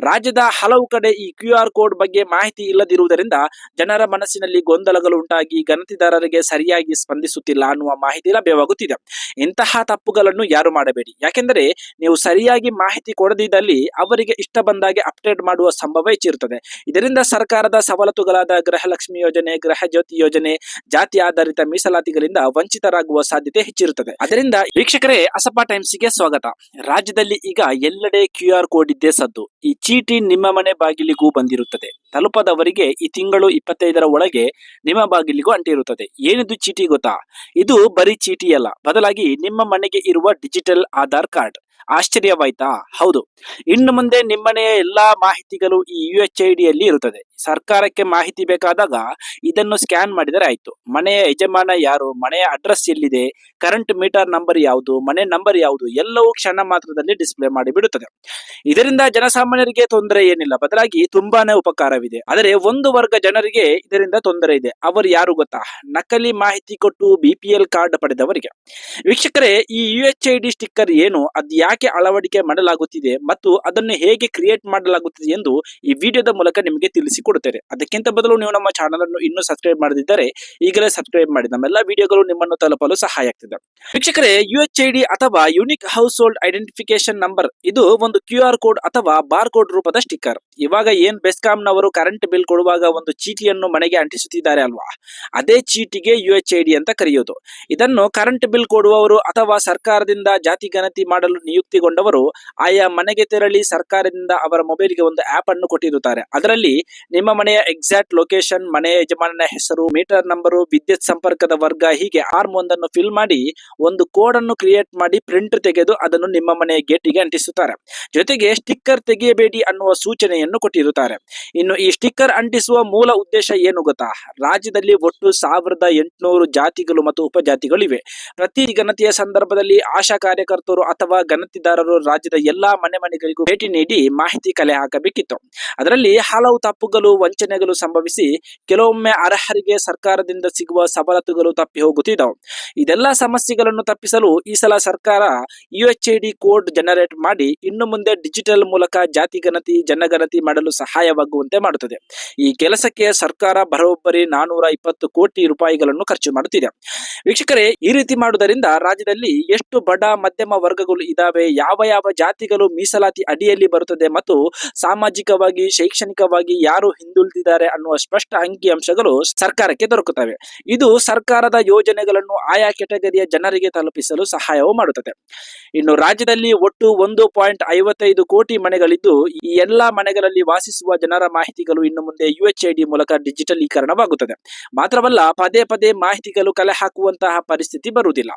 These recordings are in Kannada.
ರಾಜ್ಯದ ಹಲವು ಕಡೆ ಈ ಕ್ಯೂ ಆರ್ ಕೋಡ್ ಬಗ್ಗೆ ಮಾಹಿತಿ ಇಲ್ಲದಿರುವುದರಿಂದ ಜನರ ಮನಸ್ಸಿನಲ್ಲಿ ಗೊಂದಲಗಳು ಉಂಟಾಗಿ ಗಣತಿದಾರರಿಗೆ ಸರಿಯಾಗಿ ಸ್ಪಂದಿಸುತ್ತಿಲ್ಲ ಅನ್ನುವ ಮಾಹಿತಿ ಲಭ್ಯವಾಗುತ್ತಿದೆ. ಇಂತಹ ತಪ್ಪುಗಳನ್ನು ಯಾರು ಮಾಡಬೇಡಿ? ಯಾಕೆಂದರೆ ನೀವು ಸರಿಯಾಗಿ ಮಾಹಿತಿ ಕೊಡದಿದ್ದಲ್ಲಿ ಅವರಿಗೆ ಇಷ್ಟ ಬಂದಾಗೆ ಅಪ್ಡೇಟ್ ಮಾಡುವ ಸಂಭವ ಹೆಚ್ಚಿರುತ್ತದೆ. ಇದರಿಂದ ಸರ್ಕಾರದ ಸವಲತ್ತುಗಳಾದ ಗೃಹಲಕ್ಷ್ಮಿ ಯೋಜನೆ, ಗೃಹ ಜ್ಯೋತಿ ಯೋಜನೆ, ಜಾತಿ ಆಧಾರಿತ ಮೀಸಲಾತಿಗಳಿಂದ ವಂಚಿತರಾಗುವ ಸಾಧ್ಯತೆ ಹೆಚ್ಚಿರುತ್ತದೆ. ಅದರಿಂದ ವೀಕ್ಷಕರೇ, ಅಸಪಾ ಟೈಮ್ಸ್ಗೆ ಸ್ವಾಗತ. ರಾಜ್ಯದಲ್ಲಿ ಈಗ ಎಲ್ಲೆಡೆ ಕ್ಯೂ ಕೋಡ್ ಇದ್ದೇ ಸದ್ದು. ಈ ಚೀಟಿ ನಿಮ್ಮ ಮನೆ ಬಾಗಿಲಿಗೂ ಬಂದಿರುತ್ತದೆ. ತಲುಪದವರಿಗೆ ಈ ತಿಂಗಳು ಇಪ್ಪತ್ತೈದರ ಒಳಗೆ ನಿಮ್ಮ ಬಾಗಿಲಿಗೂ ಅಂಟಿರುತ್ತದೆ. ಏನಿದು ಚೀಟಿ ಗೊತ್ತಾ? ಇದು ಬರೀ ಚೀಟಿ ಅಲ್ಲ ಬದಲಾಗಿ ನಿಮ್ಮ ಮನೆಗೆ ಇರುವ ಡಿಜಿಟಲ್ ಆಧಾರ್ ಕಾರ್ಡ್. ಆಶ್ಚರ್ಯವಾಯ್ತಾ? ಹೌದು. ಇನ್ನು ಮುಂದೆ ನಿಮ್ಮನೆಯ ಎಲ್ಲಾ ಮಾಹಿತಿಗಳು ಈ ಯು ಎಚ್ ಐ ಇರುತ್ತದೆ. ಸರ್ಕಾರಕ್ಕೆ ಮಾಹಿತಿ ಬೇಕಾದಾಗ ಇದನ್ನು ಸ್ಕ್ಯಾನ್ ಮಾಡಿದರೆ ಆಯ್ತು. ಮನೆಯ ಯಜಮಾನ ಯಾರು? ಮನೆಯ ಅಡ್ರೆಸ್ ಎಲ್ಲಿದೆ? ಕರೆಂಟ್ ಮೀಟರ್ ನಂಬರ್ ಯಾವುದು? ಮನೆ ನಂಬರ್ ಯಾವುದು? ಎಲ್ಲವೂ ಕ್ಷಣ ಮಾತ್ರದಲ್ಲಿ ಡಿಸ್ಪ್ಲೇ ಮಾಡಿಬಿಡುತ್ತದೆ ಇದರಿಂದ ಜನಸಾಮಾನ್ಯರಿಗೆ ತೊಂದರೆ ಏನಿಲ್ಲ. ಬದಲಾಗಿ ತುಂಬಾನೇ ಉಪಕಾರವಿದೆ. ಆದರೆ ಒಂದು ವರ್ಗ ಜನರಿಗೆ ಇದರಿಂದ ತೊಂದರೆ ಇದೆ. ಅವರು ಯಾರು ಗೊತ್ತಾ? ನಕಲಿ ಮಾಹಿತಿ ಕೊಟ್ಟು ಬಿ ಪಿ ಎಲ್ ಕಾರ್ಡ್ ಪಡೆದವರಿಗೆ. ವೀಕ್ಷಕರೇ, ಈ ಯು ಎಚ್ ಸ್ಟಿಕ್ಕರ್ ಏನು? ಅದು ಯಾಕೆ ಅಳವಡಿಕೆ ಮಾಡಲಾಗುತ್ತಿದೆ ಮತ್ತು ಅದನ್ನು ಹೇಗೆ ಕ್ರಿಯೇಟ್ ಮಾಡಲಾಗುತ್ತಿದೆ ಎಂದು ಈ ವಿಡಿಯೋದ ಮೂಲಕ ನಿಮಗೆ ತಿಳಿಸಿಕೊಡುತ್ತೇನೆ. ಅದಕ್ಕಿಂತ ಬದಲು ನೀವು ನಮ್ಮ ಚಾನಲ್ ಅನ್ನು ಇನ್ನೂ ಸಬ್ಸ್ಕ್ರೈಬ್ ಮಾಡದಿದ್ದರೆ ಈಗಲೇ ಸಬ್ಸ್ಕ್ರೈಬ್ ಮಾಡಿ. ನಮ್ಮೆಲ್ಲ ವಿಡಿಯೋಗಳು ನಿಮ್ಮನ್ನು ತಲುಪಲು ಸಹಾಯ ಆಗ್ತದೆ. ವೀಕ್ಷಕರೇ ಯು ಎಚ್ ಐ ಡಿ ಅಥವಾ unique household identification number ಇದು ಒಂದು ಕ್ಯೂ ಆರ್ ಕೋಡ್ ಅಥವಾ ಬಾರ್ ಕೋಡ್ ರೂಪದ ಸ್ಟಿಕ್ಕರ್ ಇವಾಗ ಏನ್ ಬೆಸ್ಕಾಂನವರು ಕರೆಂಟ್ ಬಿಲ್ ಕೊಡುವಾಗ ಒಂದು ಚೀಟಿಯನ್ನು ಮನೆಗೆ ಅಂಟಿಸುತ್ತಿದ್ದಾರೆ ಅಲ್ವಾ? ಅದೇ ಚೀಟಿಗೆ ಯು ಎಚ್ ಐ ಡಿ ಅಂತ ಕರೆಯೋದು. ಇದನ್ನು ಕರೆಂಟ್ ಬಿಲ್ ಕೊಡುವವರು ಅಥವಾ ಸರ್ಕಾರದಿಂದ ಜಾತಿ ಗಣತಿ ಮಾಡಲು ನಿಯುಕ್ತಿಗೊಂಡವರು ಆಯಾ ಮನೆಗೆ ತೆರಳಿ ಸರ್ಕಾರದಿಂದ ಅವರ ಮೊಬೈಲ್ಗೆ ಒಂದು ಆಪ್ ಅನ್ನು ಕೊಟ್ಟಿರುತ್ತಾರೆ. ಅದರಲ್ಲಿ ನಿಮ್ಮ ಮನೆಯ ಎಕ್ಸಾಕ್ಟ್ ಲೊಕೇಶನ್ ಮನೆಯ ಯಜಮಾನನ ಹೆಸರು ಮೀಟರ್ ನಂಬರು ವಿದ್ಯುತ್ ಸಂಪರ್ಕದ ವರ್ಗ, ಹೀಗೆ ಆರ್ಮ್ ಒಂದನ್ನು ಫಿಲ್ ಮಾಡಿ ಒಂದು ಕೋಡ್ ಅನ್ನು ಕ್ರಿಯೇಟ್ ಮಾಡಿ ಪ್ರಿಂಟ್ ತೆಗೆದು ಅದನ್ನು ನಿಮ್ಮ ಮನೆಯ ಗೇಟಿಗೆ ಅಂಟಿಸುತ್ತಾರೆ. ಜೊತೆಗೆ ಸ್ಟಿಕ್ಕರ್ ತೆಗೆಯಬೇಡಿ ಅನ್ನುವ ಸೂಚನೆಯನ್ನು ಕೊಟ್ಟಿರುತ್ತಾರೆ. ಇನ್ನು ಈ ಸ್ಟಿಕ್ಕರ್ ಅಂಟಿಸುವ ಮೂಲ ಉದ್ದೇಶ ಏನು ಗೊತ್ತಾ? ರಾಜ್ಯದಲ್ಲಿ ಒಟ್ಟು ಸಾವಿರದ ಎಂಟುನೂರು ಜಾತಿಗಳು ಮತ್ತು ಉಪಜಾತಿಗಳು ಇವೆ ಪ್ರತಿ ಗಣತಿಯ ಸಂದರ್ಭದಲ್ಲಿ ಆಶಾ ಕಾರ್ಯಕರ್ತರು ಅಥವಾ ಗಣತಿದಾರರು ರಾಜ್ಯದ ಎಲ್ಲಾ ಮನೆ ಮನೆಗಳಿಗೂ ಭೇಟಿ ನೀಡಿ ಮಾಹಿತಿ ಕಲೆ ಹಾಕಬೇಕಿತ್ತು. ಅದರಲ್ಲಿ ಹಲವು ತಪ್ಪುಗಳು, ವಂಚನೆಗಳು ಸಂಭವಿಸಿ ಕೆಲವೊಮ್ಮೆ ಅರ್ಹರಿಗೆ ಸರ್ಕಾರದಿಂದ ಸಿಗುವ ಸವಲತ್ತುಗಳು ತಪ್ಪಿ ಹೋಗುತ್ತಿದ್ದವು. ಇದೆಲ್ಲ ಸಮಸ್ಯೆಗಳನ್ನು ತಪ್ಪಿಸಲು ಈ ಸಲ ಸರ್ಕಾರ ಯು ಕೋಡ್ ಜನರೇಟ್ ಮಾಡಿ, ಇನ್ನು ಮುಂದೆ ಡಿಜಿಟಲ್ ಮೂಲಕ ಜಾತಿ ಗಣತಿ ಜನಗಣತಿ ಮಾಡಲು ಸಹಾಯವಾಗುವಂತೆ ಮಾಡುತ್ತದೆ. ಈ ಕೆಲಸಕ್ಕೆ ಸರ್ಕಾರ ಬರೋಬ್ಬರಿ ನಾನೂರ ಇಪ್ಪತ್ತು ಕೋಟಿ ರೂಪಾಯಿಗಳನ್ನು ಖರ್ಚು ಮಾಡುತ್ತಿದೆ. ವೀಕ್ಷಕರೇ, ಈ ರೀತಿ ಮಾಡುವುದರಿಂದ ರಾಜ್ಯದಲ್ಲಿ ಎಷ್ಟು ಬಡ, ಮಧ್ಯಮ ವರ್ಗಗಳು ಇದಾವೆ, ಯಾವ ಯಾವ ಜಾತಿಗಳು ಮೀಸಲಾತಿ ಅಡಿಯಲ್ಲಿ ಬರುತ್ತದೆ ಮತ್ತು ಸಾಮಾಜಿಕವಾಗಿ, ಶೈಕ್ಷಣಿಕವಾಗಿ ಯಾರು ಹಿಂದುಳಿದಿದ್ದಾರೆ ಅನ್ನುವ ಸ್ಪಷ್ಟ ಅಂಕಿಅಂಶಗಳು ಸರ್ಕಾರಕ್ಕೆ ದೊರಕುತ್ತವೆ. ಇದು ಸರ್ಕಾರದ ಯೋಜನೆಗಳನ್ನು ಆಯಾ ಕೆಟಗರಿಯ ಜನರಿಗೆ ತಲುಪಿಸಲು ಸಹಾಯವೂ ಮಾಡುತ್ತದೆ. ಇನ್ನು ರಾಜ್ಯದಲ್ಲಿ ಒಟ್ಟು ಒಂದು ಪಾಯಿಂಟ್ ಐವತ್ತೈದು ಕೋಟಿ ಮನೆಗಳಿದ್ದು, ಈ ಎಲ್ಲಾ ಮನೆಗಳಲ್ಲಿ ವಾಸಿಸುವ ಜನರ ಮಾಹಿತಿಗಳು ಇನ್ನು ಮುಂದೆ ಯು ಎಚ್ ಐ ಡಿ ಮೂಲಕ ಡಿಜಿಟಲೀಕರಣವಾಗುತ್ತದೆ. ಮಾತ್ರವಲ್ಲ ಪದೇ ಪದೇ ಮಾಹಿತಿಗಳು ಕಲೆ ಹಾಕುವಂತಹ ಪರಿಸ್ಥಿತಿ ಬರುವುದಿಲ್ಲ.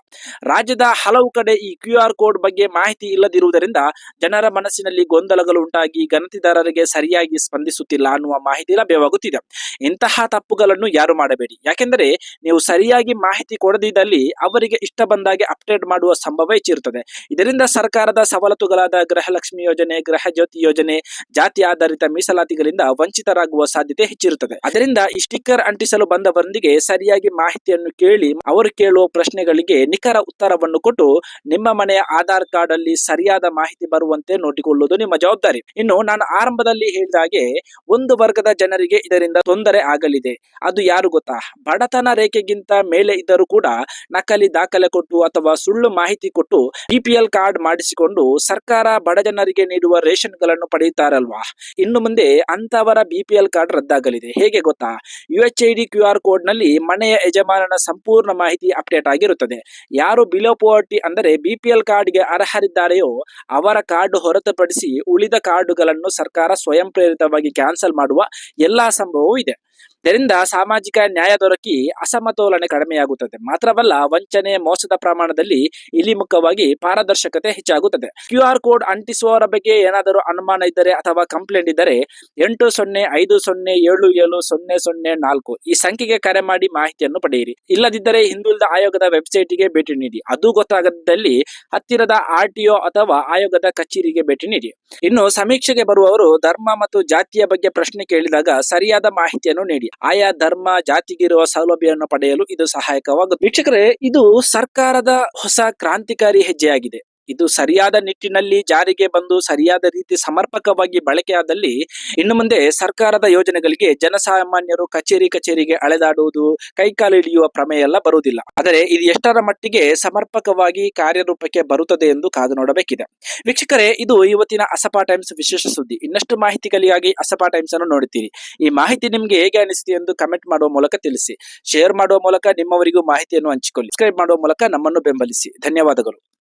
ರಾಜ್ಯದ ಹಲವು ಕಡೆ ಈ ಕ್ಯೂ ಆರ್ ಕೋಡ್ ಬಗ್ಗೆ ಮಾಹಿತಿ ಇಲ್ಲದಿರುವುದರಿಂದ ಜನರ ಮನಸ್ಸಿನಲ್ಲಿ ಗೊಂದಲಗಳು ಉಂಟಾಗಿ ಗಣತಿದಾರರಿಗೆ ಸರಿಯಾಗಿ ಸ್ಪಂದಿಸುತ್ತಿಲ್ಲ ಅನ್ನುವ ಮಾಹಿತಿ ಲಭ್ಯವಾಗುತ್ತಿದೆ. ಇಂತಹ ತಪ್ಪುಗಳನ್ನು ಯಾರು ಮಾಡಬೇಡಿ? ಯಾಕೆಂದರೆ ನೀವು ಸರಿಯಾಗಿ ಮಾಹಿತಿ ಕೊಡದಿದ್ದಲ್ಲಿ ಅವರಿಗೆ ಇಷ್ಟ ಬಂದಾಗೆ ಅಪ್ಡೇಟ್ ಮಾಡುವ ಸಂಭವ ಹೆಚ್ಚಿರುತ್ತದೆ ಇದರಿಂದ ಸರ್ಕಾರದ ಸವಲತ್ತುಗಳಾದ ಗೃಹಲಕ್ಷ್ಮಿ ಯೋಜನೆ, ಗೃಹ ಜ್ಯೋತಿ ಯೋಜನೆ, ಜಾತಿ ಆಧಾರಿತ ಮೀಸಲಾತಿಗಳಿಂದ ವಂಚಿತರಾಗುವ ಸಾಧ್ಯತೆ ಹೆಚ್ಚಿರುತ್ತದೆ. ಅದರಿಂದ ಈ ಸ್ಟಿಕ್ಕರ್ ಅಂಟಿಸಲು ಬಂದವರೊಂದಿಗೆ ಸರಿಯಾಗಿ ಮಾಹಿತಿಯನ್ನು ಕೇಳಿ ಅವರು ಕೇಳುವ ಪ್ರಶ್ನೆಗಳಿಗೆ ನಿಖರ ಉತ್ತರವನ್ನು ಕೊಟ್ಟು ನಿಮ್ಮ ಮನೆಯ ಆಧಾರ್ ಕಾರ್ಡ್ ಅಲ್ಲಿ ಸರಿಯಾದ ಮಾಹಿತಿ ಬರುವಂತೆ ನೋಡಿಕೊಳ್ಳುವುದು ನಿಮ್ಮ ಜವಾಬ್ದಾರಿ. ಇನ್ನು ನಾನು ಆರಂಭದಲ್ಲಿ ಹೇಳಿದ ಹಾಗೆ ಒಂದು ವರ್ಗದ ಜನರಿಗೆ ಇದರಿಂದ ತೊಂದರೆ ಆಗಲಿದೆ. ಅದು ಯಾರು ಗೊತ್ತಾ? ಬಡತನ ರೇಖೆಗಿಂತ ಮೇಲೆ ಇದ್ದರೂ ಕೂಡ ನಕಲಿ ದಾಖಲೆ ಕೊಟ್ಟು ಅಥವಾ ಸುಳ್ಳು ಮಾಹಿತಿ ಕೊಟ್ಟು ಬಿಪಿಎಲ್ ಕಾರ್ಡ್ ಮಾಡಿಸಿಕೊಂಡು ಸರ್ಕಾರ ಬಡ ಜನರಿಗೆ ನೀಡುವ ರೇಷನ್ಗಳನ್ನು ಪಡೆಯುತ್ತಾರಲ್ವಾ? ಇನ್ನು ಮುಂದೆ ಅಂತವರ ಬಿಪಿಎಲ್ ಕಾರ್ಡ್ ರದ್ದಾಗಲಿದೆ. ಹೇಗೆ ಗೊತ್ತಾ? U H I Q R ಕೋಡ್ನಲ್ಲಿ ಮನೆಯ ಯಜಮಾನನ ಸಂಪೂರ್ಣ ಮಾಹಿತಿ ಅಪ್ಡೇಟ್ ಆಗಿರುತ್ತದೆ. ಯಾರು ಬಿಲೋ ಪೋವರ್ಟಿ ಅಂದರೆ ಬಿಪಿಎಲ್ ಕಾರ್ಡ್ಗೆ ಅರ್ಹರಿದ್ದಾರೆಯೋ ಅವರ ಕಾರ್ಡ್ ಹೊರತುಪಡಿಸಿ ಉಳಿದ ಕಾರ್ಡುಗಳನ್ನು ಸರ್ಕಾರ ಸ್ವಯಂ ಪ್ರೇರಿತವಾಗಿ ಕ್ಯಾನ್ಸಲ್ ಮಾಡುವ ಎಲ್ಲಾ ಸಂಭವವೂ ಇದೆ. ಇದರಿಂದ ಸಾಮಾಜಿಕ ನ್ಯಾಯ ದೊರಕಿ ಅಸಮತೋಲನೆ ಕಡಿಮೆಯಾಗುತ್ತದೆ. ಮಾತ್ರವಲ್ಲ, ವಂಚನೆ ಮೋಸದ ಪ್ರಮಾಣದಲ್ಲಿ ಇಳಿಮುಖವಾಗಿ ಪಾರದರ್ಶಕತೆ ಹೆಚ್ಚಾಗುತ್ತದೆ. ಕ್ಯೂ ಆರ್ ಕೋಡ್ ಅಂಟಿಸುವವರ ಬಗ್ಗೆ ಏನಾದರೂ ಅನುಮಾನ ಇದ್ದರೆ ಅಥವಾ ಕಂಪ್ಲೇಂಟ್ ಇದ್ದರೆ ಎಂಟು ಸೊನ್ನೆ ಐದು ಸೊನ್ನೆ ಏಳು ಏಳು ಸೊನ್ನೆ ಸೊನ್ನೆ ನಾಲ್ಕು ಈ ಸಂಖ್ಯೆಗೆ ಕರೆ ಮಾಡಿ ಮಾಹಿತಿಯನ್ನು ಪಡೆಯಿರಿ. ಇಲ್ಲದಿದ್ದರೆ ಹಿಂದುಳಿದ ಆಯೋಗದ ವೆಬ್ಸೈಟ್ಗೆ ಭೇಟಿ ನೀಡಿ. ಅದು ಗೊತ್ತಾಗದಲ್ಲಿ ಹತ್ತಿರದ ಆರ್ ಟಿಒ ಅಥವಾ ಆಯೋಗದ ಕಚೇರಿಗೆ ಭೇಟಿ ನೀಡಿ. ಇನ್ನು ಸಮೀಕ್ಷೆಗೆ ಬರುವವರು ಧರ್ಮ ಮತ್ತು ಜಾತಿಯ ಬಗ್ಗೆ ಪ್ರಶ್ನೆ ಕೇಳಿದಾಗ ಸರಿಯಾದ ಮಾಹಿತಿಯನ್ನು ನೀಡಿ. ಆಯಾ ಧರ್ಮ ಜಾತಿಗಿರುವ ಸೌಲಭ್ಯವನ್ನು ಪಡೆಯಲು ಇದು ಸಹಾಯಕವಾಗುತ್ತೆ ವೀಕ್ಷಕರೇ ಇದು ಸರ್ಕಾರದ ಹೊಸ ಕ್ರಾಂತಿಕಾರಿ ಹೆಜ್ಜೆಯಾಗಿದೆ. ಇದು ಸರಿಯಾದ ನಿಟ್ಟಿನಲ್ಲಿ ಜಾರಿಗೆ ಬಂದು ಸರಿಯಾದ ರೀತಿ ಸಮರ್ಪಕವಾಗಿ ಬಳಕೆಯಾದಲ್ಲಿ ಇನ್ನು ಮುಂದೆ ಸರ್ಕಾರದ ಯೋಜನೆಗಳಿಗೆ ಜನಸಾಮಾನ್ಯರು ಕಚೇರಿ ಕಚೇರಿಗೆ ಅಳೆದಾಡುವುದು ಕೈಕಾಲು ಇಳಿಯುವ ಪ್ರಮೇಯ ಎಲ್ಲ ಬರುವುದಿಲ್ಲ. ಆದರೆ ಇದು ಎಷ್ಟರ ಮಟ್ಟಿಗೆ ಸಮರ್ಪಕವಾಗಿ ಕಾರ್ಯರೂಪಕ್ಕೆ ಬರುತ್ತದೆ ಎಂದು ಕಾದು ನೋಡಬೇಕಿದೆ. ವೀಕ್ಷಕರೇ, ಇದು ಇವತ್ತಿನ ಅಸಪಾ ಟೈಮ್ಸ್ ವಿಶೇಷ ಸುದ್ದಿ. ಇನ್ನಷ್ಟು ಮಾಹಿತಿಗಳಿಗಾಗಿ ಅಸಪಾ ಟೈಮ್ಸ್ ಅನ್ನು ನೋಡುತ್ತೀರಿ. ಈ ಮಾಹಿತಿ ನಿಮಗೆ ಹೇಗೆ ಅನಿಸಿದೆ ಎಂದು ಕಮೆಂಟ್ ಮಾಡುವ ಮೂಲಕ ತಿಳಿಸಿ. ಶೇರ್ ಮಾಡುವ ಮೂಲಕ ನಿಮ್ಮವರಿಗೂ ಮಾಹಿತಿಯನ್ನು ಹಂಚಿಕೊಳ್ಳಿ. ಸಬ್ಸ್ಕ್ರೈಬ್ ಮಾಡುವ ಮೂಲಕ ನಮ್ಮನ್ನು ಬೆಂಬಲಿಸಿ. ಧನ್ಯವಾದಗಳು.